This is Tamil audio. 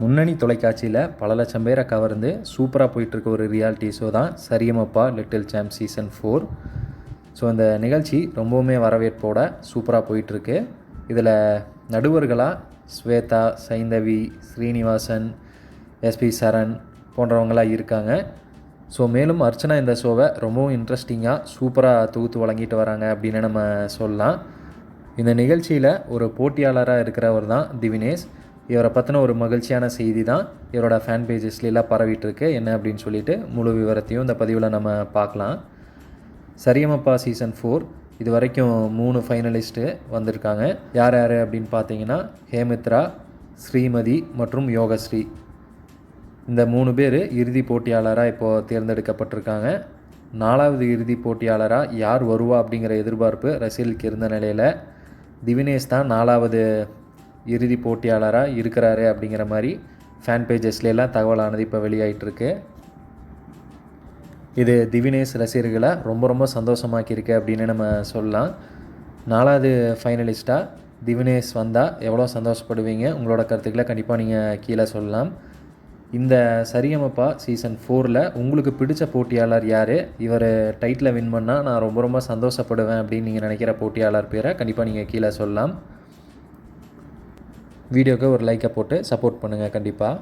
முன்னணி தொலைக்காட்சியில் பல லட்சம் பேரை கவர்ந்து சூப்பராக போயிட்டுருக்க ஒரு ரியாலிட்டி ஷோ தான் Saregamapa little champ season four so அந்த நிகழ்ச்சி ரொம்பவுமே வரவேற்போட சூப்பராக போயிட்டுருக்கு. இதில் நடுவர்களாக ஸ்வேதா சைந்தவி ஸ்ரீனிவாசன் எஸ்பி சரண் போன்றவங்களாம் இருக்காங்க. ஸோ மேலும் அர்ச்சனா இந்த ஷோவை ரொம்பவும் இன்ட்ரெஸ்டிங்காக சூப்பராக தொகுத்து வழங்கிட்டு வராங்க அப்படின்னு நம்ம சொல்லலாம். இந்த நிகழ்ச்சியில் ஒரு போட்டியாளராக இருக்கிறவர் தான் திவினேஷ். இவரை பற்றின ஒரு மகிழ்ச்சியான செய்தி தான் இவரோட ஃபேன் பேஜஸ்லாம் பரவிட்டுருக்கு. என்ன அப்படின்னு சொல்லிட்டு முழு விவரத்தையும் இந்த பதிவில் நம்ம பார்க்கலாம். சரியமப்பா சீசன் ஃபோர் இது வரைக்கும் மூணு ஃபைனலிஸ்ட்டு வந்திருக்காங்க. யார் யார் அப்படின்னு பார்த்தீங்கன்னா ஹேமித்ரா ஸ்ரீமதி மற்றும் யோகஸ்ரீ. இந்த மூணு பேர் இறுதி போட்டியாளராக இப்போது தேர்ந்தெடுக்கப்பட்டிருக்காங்க. நாலாவது இறுதி போட்டியாளராக யார் வருவா அப்படிங்கிற எதிர்பார்ப்பு ரசிகளுக்கு இருந்த நிலையில் திவினேஷ் தான் நாலாவது இறுதி போட்டியாளராக இருக்கிறாரு அப்படிங்கிற மாதிரி ஃபேன் பேஜஸ்லாம் தகவலானது இப்போ வெளியாகிட்டுருக்கு இது திவினேஷ் ரசிகர்களை ரொம்ப ரொம்ப சந்தோஷமாக்கியிருக்கு அப்படின்னு நம்ம சொல்லலாம். நாலாவது ஃபைனலிஸ்ட்டாக திவினேஷ் வந்தால் எவ்வளோ சந்தோஷப்படுவீங்க? உங்களோட கருத்துக்களை கண்டிப்பாக நீங்கள் கீழே சொல்லலாம். இந்த சரியமப்பா சீசன் ஃபோரில் உங்களுக்கு பிடிச்ச போட்டியாளர் யார்? இவர் டைட்டில் வின் பண்ணால் நான் ரொம்ப ரொம்ப சந்தோஷப்படுவேன் அப்படின்னு நீங்கள் நினைக்கிற போட்டியாளர் பேரை கண்டிப்பாக நீங்கள் கீழே சொல்லலாம். வீடியோக்கு ஒரு லைக்கை போட்டு சப்போர்ட் பண்ணுங்கள் கண்டிப்பாக